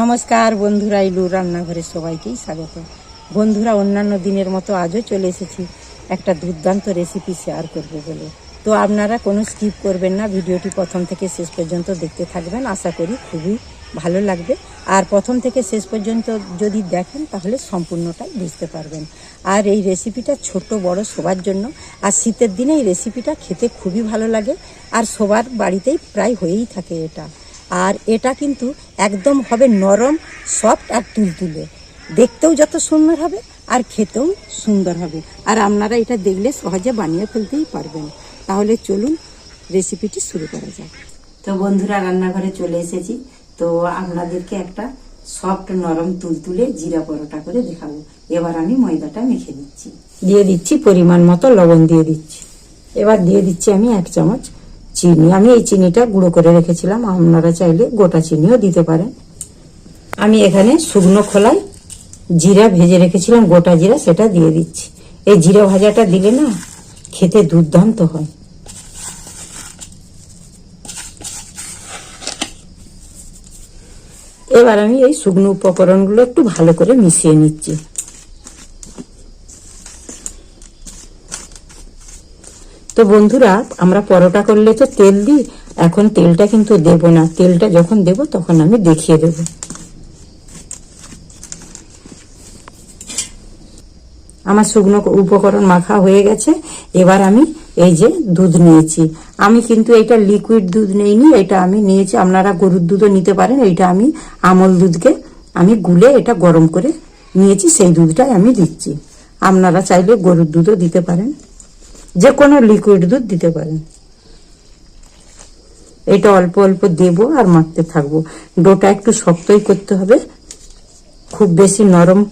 নমস্কার বন্ধুরা, ইলু রান্নাঘরে সবাইকেই স্বাগত। বন্ধুরা, অন্যান্য দিনের মতো আজও চলে এসেছি একটা দুর্দান্ত রেসিপি শেয়ার করব বলে। তো আপনারা কোনো স্কিপ করবেন না, ভিডিওটি প্রথম থেকে শেষ পর্যন্ত দেখতে থাকবেন, আশা করি খুবই ভালো লাগবে। আর প্রথম থেকে শেষ পর্যন্ত যদি দেখেন, তাহলে সম্পূর্ণটাই বুঝতে পারবেন। আর এই রেসিপিটা ছোট, বড় সবার জন্য। আর শীতের দিনে এই রেসিপিটা খেতে খুবই ভালো লাগে। আর সবার বাড়িতেই প্রায় হয়েই থাকে এটা। আর এটা কিন্তু একদম হবে নরম সফট আর তুলতুলে। দেখতেও যত সুন্দর হবে আর খেতেও সুন্দর হবে। আর আপনারা এটা দেখলে সহজে বানিয়ে ফেলতেই পারবেন। তাহলে চলুন রেসিপিটি শুরু করা যাক। তো বন্ধুরা, রান্নাঘরে চলে এসেছি। তো আপনাদেরকে একটা সফট নরম, তুলতুলে জিরা পরোটা করে দেখাবো। এবার আমি ময়দাটা মেখে দিচ্ছি দিয়ে দিচ্ছি পরিমাণ মতো লবণ দিয়ে দিচ্ছি। এবার দিয়ে দিচ্ছি আমি এক চামচ চিনি। আমি এই চিনিটা গুঁড়ো করে রেখেছিলাম। আপনারা চাইলে গোটা চিনিও দিতে পারেন। আমি এখানে শুকনো খোলায় জিরা ভেজে রেখেছিলাম। গোটা জিরা সেটা দিয়ে দিচ্ছি। এই জিরা ভাজাটা দিলে না খেতে দুর্দান্ত হয়। এবার আমি এই শুকনো উপকরণগুলো একটু ভালো করে মিশিয়ে নিচ্ছি। তো বন্ধুরা, আমরা পরোটা করলে তো তেল দিই, এখন তেলটা কিন্তু দেব না। তেলটা যখন দেব, তখন আমি দেখিয়ে দেব। আমার শুকনো উপকরণ মাখা হয়ে গেছে, এবার আমি এই যে দুধ নিয়েছি। আমি কিন্তু এটা লিকুইড দুধ নেইনি, এটা আমি নিয়েছি, আপনারা গরুর দুধও নিতে পারেন, এইটা আমি আমল দুধকে আমি গুলে এটা গরম করে নিয়েছি, সেই দুধটাই আমি দিচ্ছি। আপনারা চাইলে গরুর দুধও দিতে পারেন। যে কোনো লিকুইড দুধ দিতে পারেন। এটা অল্প অল্প দেব আর মাখতে থাকব। ডোটা একটু শক্তই করতে হবে। খুব বেশি নরম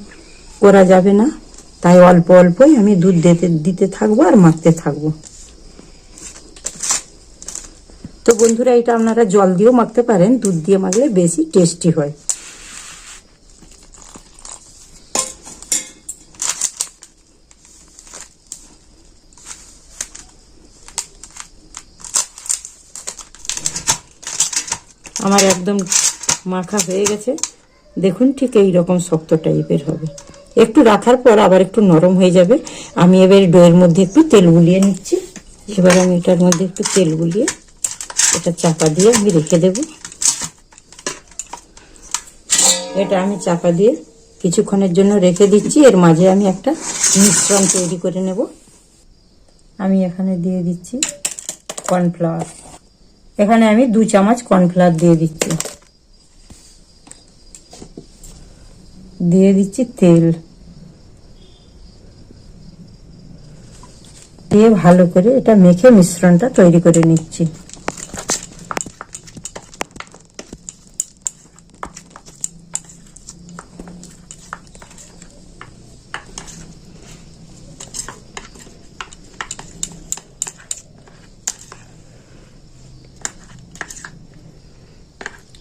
করা যাবে না। তাই অল্প অল্পই আমি দুধ দিতে দিতে থাকব আর মাখতে থাকব। তো বন্ধুরা, এটা আপনারা জল দিয়েও মাখতে পারেন। দুধ দিয়ে মাখলে বেশি টেস্টি হয়। আমার একদম মাখা হয়ে গেছে। দেখুন ঠিক এই রকম শক্ত টাইপের হবে। একটু রাখার পর আবার একটু নরম হয়ে যাবে। আমি এবার ডোয়ের মধ্যে একটু তেল গুলিয়ে নিচ্ছি। এবার আমি এটার মধ্যে একটু তেল গুলিয়ে এটা চাপা দিয়ে আমি রেখে দেব। এটা আমি চাপা দিয়ে কিছুক্ষণের জন্য রেখে দিচ্ছি। এর মাঝে আমি একটা মিশ্রণ তৈরি করে নেব। আমি এখানে দিয়ে দিচ্ছি কর্নফ্লাওয়ার এখানে আমি দু চামচ কর্নফ্লাওয়ার দিয়ে দিচ্ছি। দিয়ে দিচ্ছি তেল। দিয়ে ভালো করে এটা মেখে মিশ্রণটা তৈরি করে নিচ্ছি।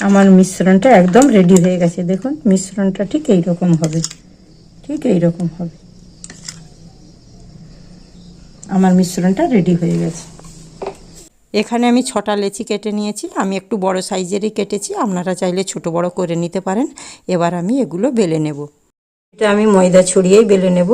আমার মিশ্রণটা একদম রেডি হয়ে গেছে। দেখুন, মিশ্রণটা ঠিক এই রকম হবে। ঠিক এই রকম হবে। আমার মিশ্রণটা রেডি হয়ে গেছে। এখানে আমি ছটা লেচি কেটে নিয়েছি। আমি একটু বড় সাইজেরই কেটেছি। আপনারা চাইলে ছোট বড় করে নিতে পারেন। এবার আমি এগুলো বেলে নেব। এটা আমি ময়দা ছড়িয়েই বেলে নেব।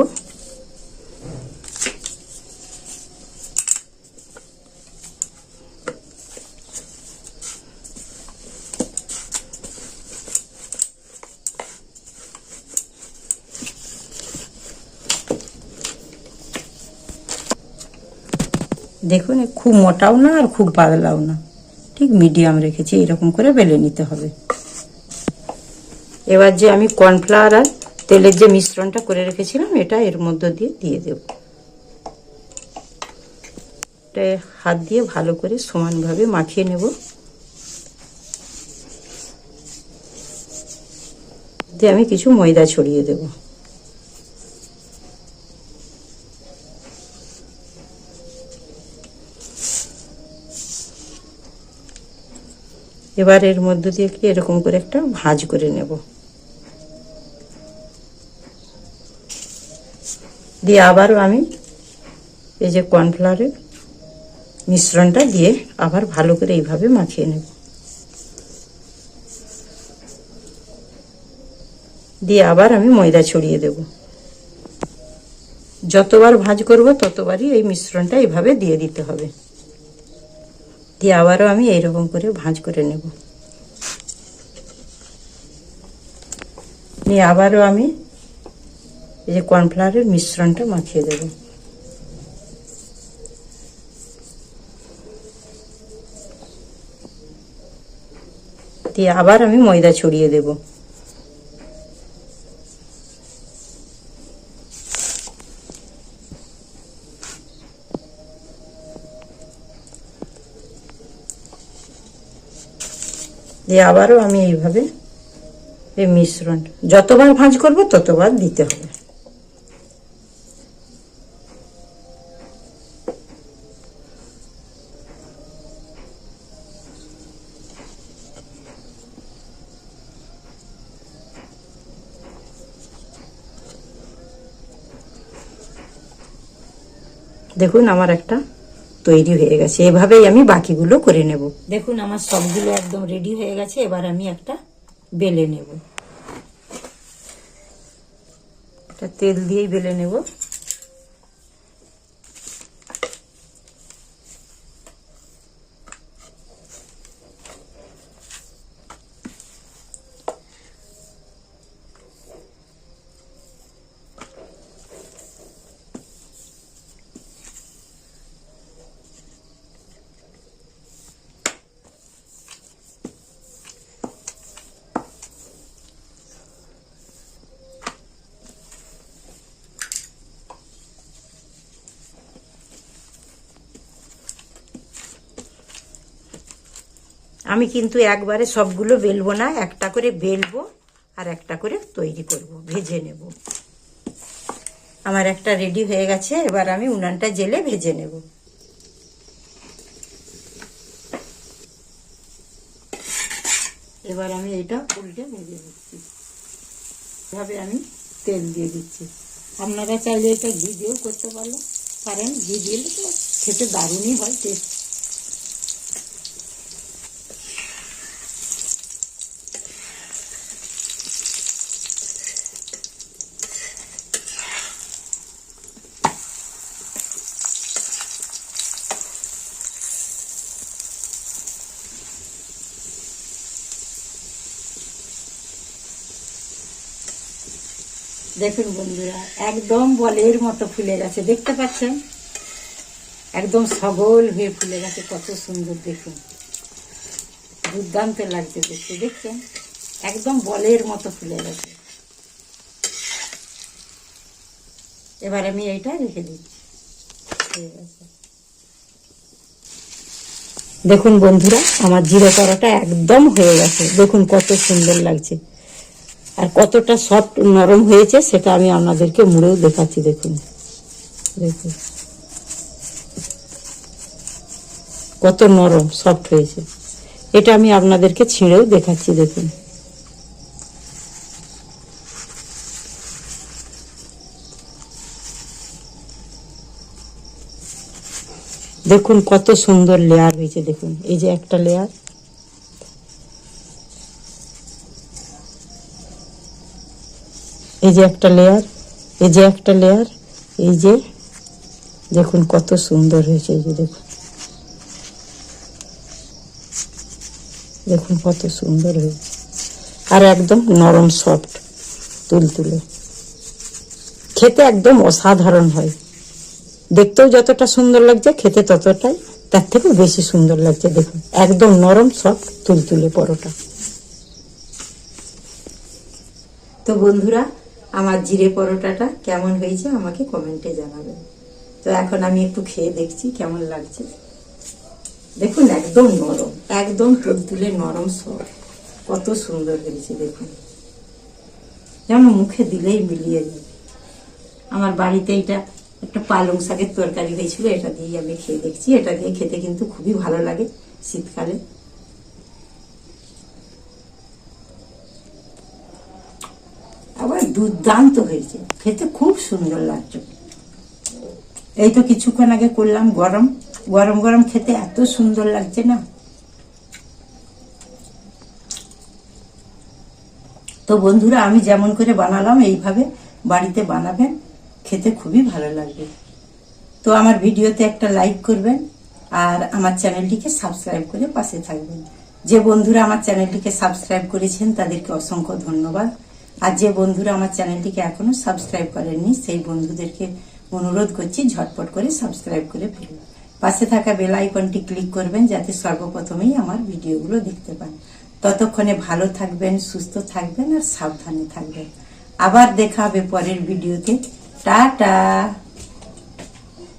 দেখুন খুব মোটাও না আর খুব পাতলাও না। ঠিক মিডিয়াম রেখেছি, এরকম করে বেলে নিতে হবে। এবার যে আমি কর্নফ্লাওয়ার আর তেলের যে মিশ্রণটা করে রেখেছিলাম, এটা এর মধ্যে দিয়ে দিয়ে দেব। এটা হাত দিয়ে ভালো করে সমানভাবে মাখিয়ে নেব। দিয়ে আমি কিছু ময়দা ছড়িয়ে দেবো। এবার এর মধ্যে দিয়ে কি এরকম করে একটা ভাঁজ করে নেব। দিয়ে আবারও আমি এই যে কর্নফ্লাওয়ারের মিশ্রণটা দিয়ে আবার ভালো করে এইভাবে মাখিয়ে নেব। দিয়ে আবার আমি ময়দা ছড়িয়ে দেব। যতবার ভাঁজ করব ততবারই এই মিশ্রণটা এইভাবে দিয়ে দিতে হবে। দিয়ে আবারও আমি এইরকম করে ভাঁজ করে নেব। নিয়ে আবারও আমি এই যে কর্নফ্লাওয়ারের মিশ্রণটা মাখিয়ে দেব। দিয়ে আবার আমি ময়দা ছড়িয়ে দেব। দিয়ে আবারও আমি এইভাবে এই মিশ্রণ, যতবার ভাঁজ করব ততবার দিতে হবে। দেখুন আমার একটা তৈরি হয়ে গেছে। এভাবেই আমি বাকিগুলো করে নেব। দেখুন, আমার সবগুলো একদম রেডি হয়ে গেছে। এবার আমি একটা বেলে নেব। তেল দিয়েই বেলে নেব। আমি কিন্তু একবারে সবগুলো বেলবো না, একটা করে বেলবো আর একটা করে তৈরি করব, ভেজে নেব। আমার একটা রেডি হয়ে গেছে, এবার আমি উনানটা জেলে ভেজে নেব। এবার আমি এটা উল্টে ভেজে দিচ্ছি এভাবে আমি তেল দিয়ে দিচ্ছি। আপনারা চাইলে এটা ঘি দিয়েও করতে পারলে কারণ ঘি দিলে তো খেতে দারুণই হয়, টেস্ট দেখুন বন্ধুরা, একদম বলের মতো ফুলে গেছে। দেখতে পাচ্ছেন? একদম সগল হয়ে ফুলে গেছে, কত সুন্দর দেখুন। দুর্দান্ত লাগছে দেখতে, দেখছেন? একদম বলের মতো ফুলে গেছে। এবার আমি এইটা রেখে দিচ্ছি। হয়ে গেছে। দেখুন বন্ধুরা, আমার জিরে পরোটা একদম হয়ে গেছে। দেখুন কত সুন্দর লাগছে। আর কতটা সফট নরম হয়েছে সেটা আমি আপনাদেরকে মুড়েও দেখাচ্ছি, দেখুন। দেখুন। কত নরম সফট হয়েছে। এটা আমি আপনাদেরকে ছিঁড়েও দেখাচ্ছি, দেখুন। দেখুন কত সুন্দর লেয়ার হয়েছে, দেখুন। এই যে একটা লেয়ার এই যে একটা লেয়ার এই যে একটা লেয়ার এই যে দেখুন কত সুন্দর হয়েছে এই যে দেখুন। দেখুন কত সুন্দর হয়েছে। আর একদম নরম সফট তুলতুলে খেতে একদম অসাধারণ হয়। দেখতেও যতটা সুন্দর লাগছে, খেতে ততটাই তার থেকেও বেশি সুন্দর লাগছে, দেখুন। একদম নরম সফট তুলতুলে পরোটা। তো বন্ধুরা আমার জিরে পরোটাটা কেমন হয়েছে আমাকে কমেন্টে জানাবেন। তো এখন আমি একটু খেয়ে দেখছি কেমন লাগছে। দেখুন, একদম নরম, একদম তুলতুলে নরম সব। কত সুন্দর হয়েছে, দেখুন। যেমন মুখে দিলেই মিলিয়ে যাবে আমার বাড়িতে এটা একটা পালং শাকের তরকারি হয়েছিল, এটা দিয়ে আমি খেয়ে দেখছি। এটা দিয়ে খেতে কিন্তু খুবই ভালো লাগে শীতকালে আবার দুর্দান্ত হয়েছে। খেতে খুব সুন্দর লাগছে। এই তো কিছুক্ষণ আগে করলাম গরম। গরম গরম খেতে এত সুন্দর লাগছে না? তো বন্ধুরা, আমি যেমন করে বানালাম, এইভাবে বাড়িতে বানাবেন, খেতে খুবই ভালো লাগবে। তো আমার ভিডিওতে একটা লাইক করবেন আর আমার চ্যানেলটিকে সাবস্ক্রাইব করে পাশে থাকবেন। যে বন্ধুরা আমার চ্যানেলটিকে সাবস্ক্রাইব করেছেন, তাদেরকে অসংখ্য ধন্যবাদ। আর যে বন্ধুরা আমার চ্যানেলটিকে এখনও সাবস্ক্রাইব করেননি, সেই বন্ধুদেরকে অনুরোধ করছি ঝটপট করে সাবস্ক্রাইব করে ফেলুন। পাশে থাকা বেল আইকনটি ক্লিক করবেন যাতে সর্বপ্রথমেই আমার ভিডিওগুলো দেখতে পান। ততক্ষণে ভালো থাকবেন, সুস্থ থাকবেন আর সাবধানে থাকবেন। আবার দেখা হবে পরের ভিডিওতে। টাটা!